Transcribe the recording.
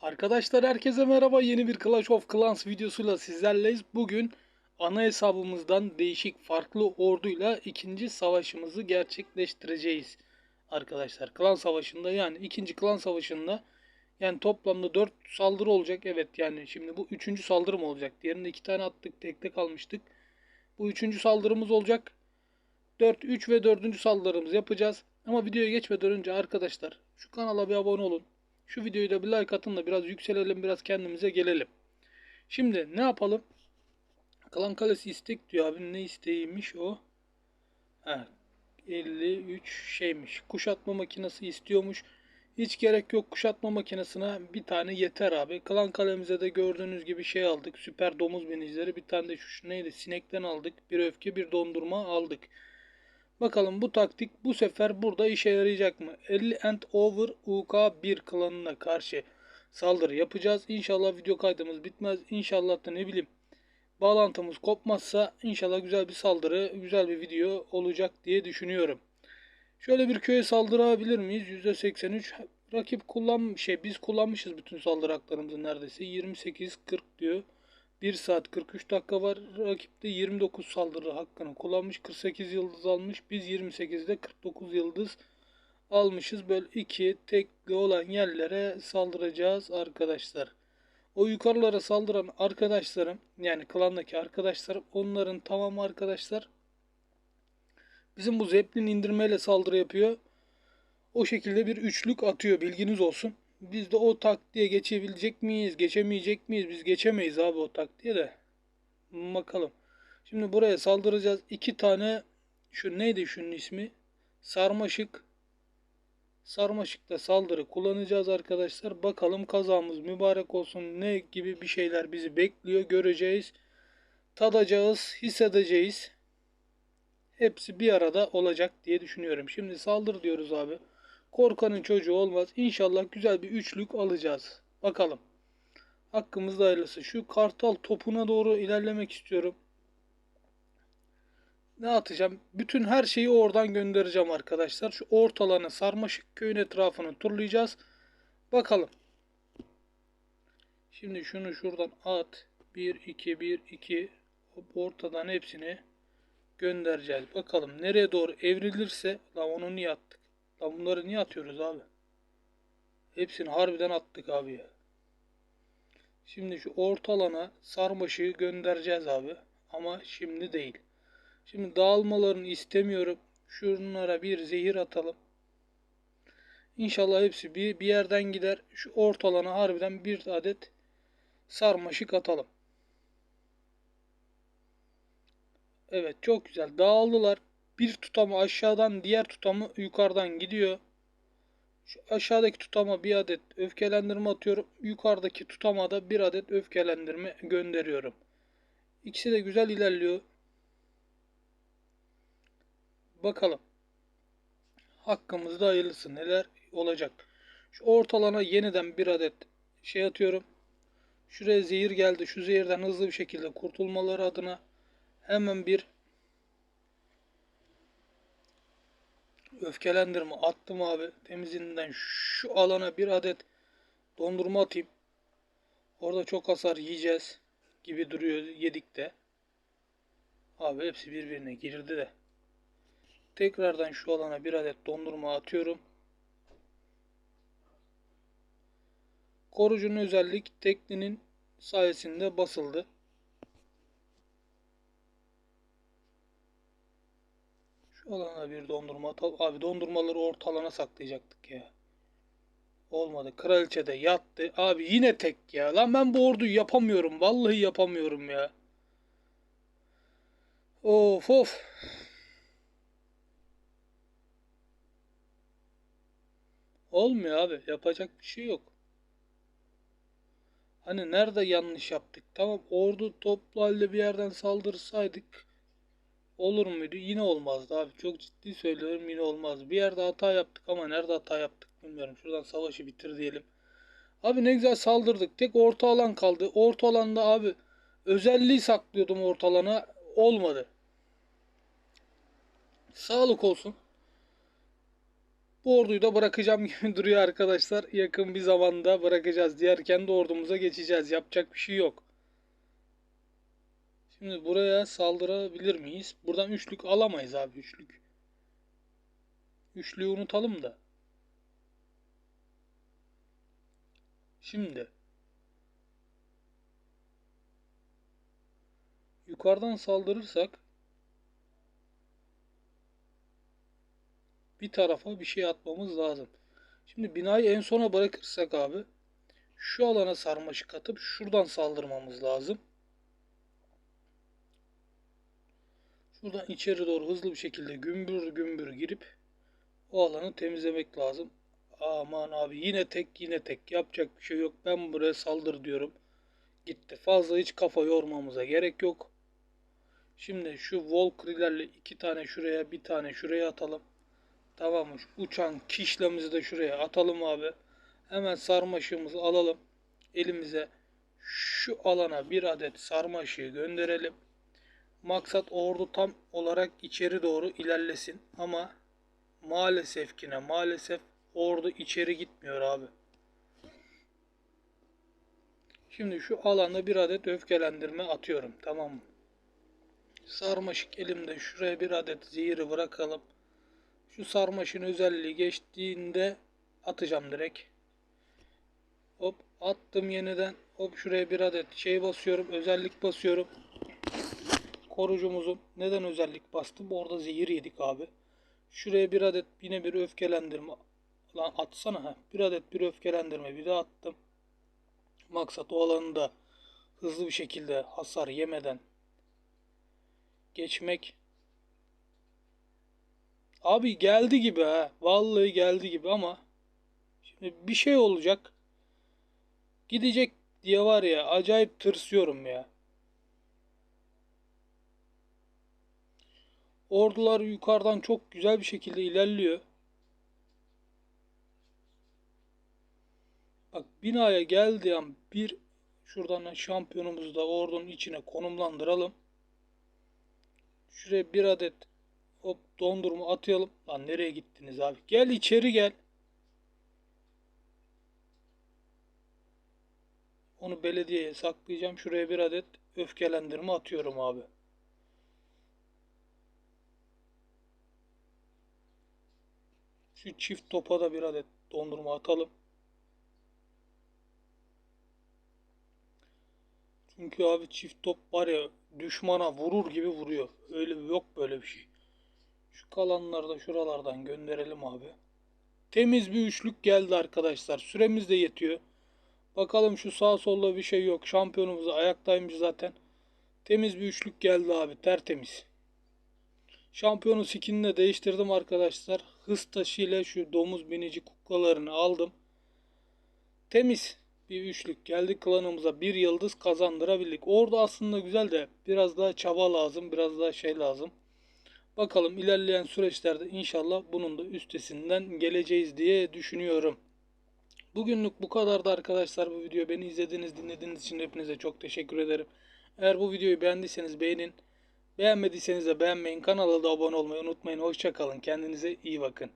Arkadaşlar herkese merhaba. Yeni bir Clash of Clans videosuyla sizlerleyiz. Bugün ana hesabımızdan değişik farklı orduyla ikinci savaşımızı gerçekleştireceğiz. Arkadaşlar klan savaşında yani ikinci klan savaşında yani toplamda 4 saldırı olacak. Evet yani şimdi bu üçüncü saldırı mı olacak? Diğerinde iki tane attık tekte kalmıştık. Bu üçüncü saldırımız olacak. 4, 3 ve 4. saldırımızı yapacağız. Ama videoya geçmeden önce arkadaşlar şu kanala bir abone olun. Şu videoyu da bir like atın da biraz yükselelim, biraz kendimize gelelim. Şimdi ne yapalım? Klan Kalesi istek diyor abi. Ne isteğiymiş o? Ha, 53 şeymiş. Kuşatma makinesi istiyormuş. Hiç gerek yok kuşatma makinesine bir tane yeter abi. Klan kalemize de gördüğünüz gibi şey aldık. Süper domuz binicileri. Bir tane de şu neydi? Sinekten aldık. Bir öfke bir dondurma aldık. Bakalım bu taktik bu sefer burada işe yarayacak mı? 50 and over UK1 klanına karşı saldırı yapacağız. İnşallah video kaydımız bitmez. İnşallah da ne bileyim bağlantımız kopmazsa inşallah güzel bir saldırı, güzel bir video olacak diye düşünüyorum. Şöyle bir köye saldırabilir miyiz? %83 rakip kullan şey biz kullanmışız bütün saldırı haklarımızı neredeyse. 28 40 diyor. 1 saat 43 dakika var. Rakip de 29 saldırı hakkını kullanmış. 48 yıldız almış. Biz 28'de 49 yıldız almışız. Böyle iki tekli olan yerlere saldıracağız arkadaşlar. O yukarılara saldıran arkadaşlarım yani klandaki arkadaşlarım onların tamamı arkadaşlar bizim bu zeplin indirmeyle saldırı yapıyor. O şekilde bir üçlük atıyor bilginiz olsun. Biz de o taktiğe geçebilecek miyiz? Geçemeyecek miyiz? Biz geçemeyiz abi o taktiğe de. Bakalım. Şimdi buraya saldıracağız. İki tane şu neydi şunun ismi? Sarmaşık. Sarmaşıkta saldırı kullanacağız arkadaşlar. Bakalım kazamız mübarek olsun. Ne gibi bir şeyler bizi bekliyor göreceğiz. Tadacağız, hissedeceğiz. Hepsi bir arada olacak diye düşünüyorum. Şimdi saldır diyoruz abi. Korkanın çocuğu olmaz. İnşallah güzel bir üçlük alacağız. Bakalım. Hakkımızda hayırlısı. Şu kartal topuna doğru ilerlemek istiyorum. Ne atacağım? Bütün her şeyi oradan göndereceğim arkadaşlar. Şu ortalarını sarmaşık köyün etrafını turlayacağız. Bakalım. Şimdi şunu şuradan at. 1 2 1 2 ortadan hepsini göndereceğiz. Bakalım nereye doğru evrilirse la onu niye attık? Lan bunları niye atıyoruz abi? Hepsini harbiden attık abi ya. Şimdi şu orta alana sarmaşığı göndereceğiz abi. Ama şimdi değil. Şimdi dağılmalarını istemiyorum. Şunlara bir zehir atalım. İnşallah hepsi bir, bir yerden gider. Şu orta harbiden bir adet sarmaşık atalım. Evet çok güzel. Dağıldılar. Bir tutamı aşağıdan diğer tutamı yukarıdan gidiyor. Şu aşağıdaki tutama bir adet öfkelendirme atıyorum. Yukarıdaki tutama da bir adet öfkelendirme gönderiyorum. İkisi de güzel ilerliyor. Bakalım. Hakkımızda hayırlısı neler olacak. Şu ortalana yeniden bir adet şey atıyorum. Şuraya zehir geldi. Şu zehirden hızlı bir şekilde kurtulmaları adına hemen bir öfkelendirme attım abi. Temizinden şu alana bir adet dondurma atayım. Orada çok hasar yiyeceğiz gibi duruyor yedik de. Abi hepsi birbirine girdi de. Tekrardan şu alana bir adet dondurma atıyorum. Korucunun özellik teklinin sayesinde basıldı. Alana bir dondurma. Abi dondurmaları orta alana saklayacaktık ya. Olmadı. Kraliçe de yattı. Abi yine tek ya. Lan ben bu orduyu yapamıyorum. Vallahi yapamıyorum ya. Of of. Olmuyor abi. Yapacak bir şey yok. Hani nerede yanlış yaptık? Tamam ordu toplu halde bir yerden saldırsaydık olur muydu? Yine olmazdı abi. Çok ciddi söylüyorum yine olmaz. Bir yerde hata yaptık ama nerede hata yaptık bilmiyorum. Şuradan savaşı bitir diyelim. Abi ne güzel saldırdık. Tek orta alan kaldı. Orta alanda abi özelliği saklıyordum orta alana. Olmadı. Sağlık olsun. Bu orduyu da bırakacağım gibi duruyor arkadaşlar. Yakın bir zamanda bırakacağız. Diğer kendi ordumuza geçeceğiz. Yapacak bir şey yok. Şimdi buraya saldırabilir miyiz? Buradan üçlük alamayız abi üçlük. Üçlüyü unutalım da. Şimdi yukarıdan saldırırsak bir tarafa bir şey atmamız lazım. Şimdi binayı en sona bırakırsak abi şu alana sarmaşık atıp şuradan saldırmamız lazım. Şuradan içeri doğru hızlı bir şekilde gümbür gümbür girip o alanı temizlemek lazım. Aman abi yine tek yine tek yapacak bir şey yok. Ben buraya saldır diyorum. Gitti. Fazla hiç kafa yormamıza gerek yok. Şimdi şu Volkrilerle iki tane şuraya bir tane şuraya atalım. Tamam uçan kişlemizi de şuraya atalım abi. Hemen sarmaşığımızı alalım. Elimize şu alana bir adet sarmaşığı gönderelim. Maksat ordu tam olarak içeri doğru ilerlesin. Ama maalesef ki ne maalesef ordu içeri gitmiyor abi. Şimdi şu alanda bir adet öfkelendirme atıyorum. Tamam mı? Sarmaşık elimde şuraya bir adet zehiri bırakalım. Şu sarmaşın özelliği geçtiğinde atacağım direkt. Hop attım yeniden. Hop şuraya bir adet şey basıyorum. Özellik basıyorum. Korucumuzun neden özellik bastım? Orada zehir yedik abi. Şuraya bir adet yine bir öfkelendirme. Lan atsana ha. Bir adet bir öfkelendirme bir daha attım. Maksat o alanı da hızlı bir şekilde hasar yemeden geçmek. Abi geldi gibi ha. Vallahi geldi gibi ama şimdi bir şey olacak. Gidecek diye var ya acayip tırsıyorum ya. Ordular yukarıdan çok güzel bir şekilde ilerliyor. Bak binaya geldiği an bir şuradan şampiyonumuzu da ordunun içine konumlandıralım. Şuraya bir adet hop dondurma atayalım. Lan nereye gittiniz abi? Gel içeri gel. Onu belediyeye saklayacağım. Şuraya bir adet öfkelendirme atıyorum abi. Şu çift topa da bir adet dondurma atalım. Çünkü abi çift top var ya düşmana vurur gibi vuruyor. Öyle yok böyle bir şey. Şu kalanları da şuralardan gönderelim abi. Temiz bir üçlük geldi arkadaşlar. Süremiz de yetiyor. Bakalım şu sağ solda bir şey yok. Şampiyonumuz ayaktaymış zaten. Temiz bir üçlük geldi abi. Tertemiz. Şampiyonu skinini de değiştirdim arkadaşlar. Hız taşı ile şu domuz binici kuklalarını aldım. Temiz bir üçlük geldi klanımıza bir yıldız kazandırabildik. Orada aslında güzel de biraz daha çaba lazım, biraz daha şey lazım. Bakalım ilerleyen süreçlerde inşallah bunun da üstesinden geleceğiz diye düşünüyorum. Bugünlük bu kadardı arkadaşlar bu video. Beni izlediğiniz, dinlediğiniz için hepinize çok teşekkür ederim. Eğer bu videoyu beğendiyseniz beğenin. Beğenmediyseniz de beğenmeyin. Kanala da abone olmayı unutmayın. Hoşçakalın. Kendinize iyi bakın.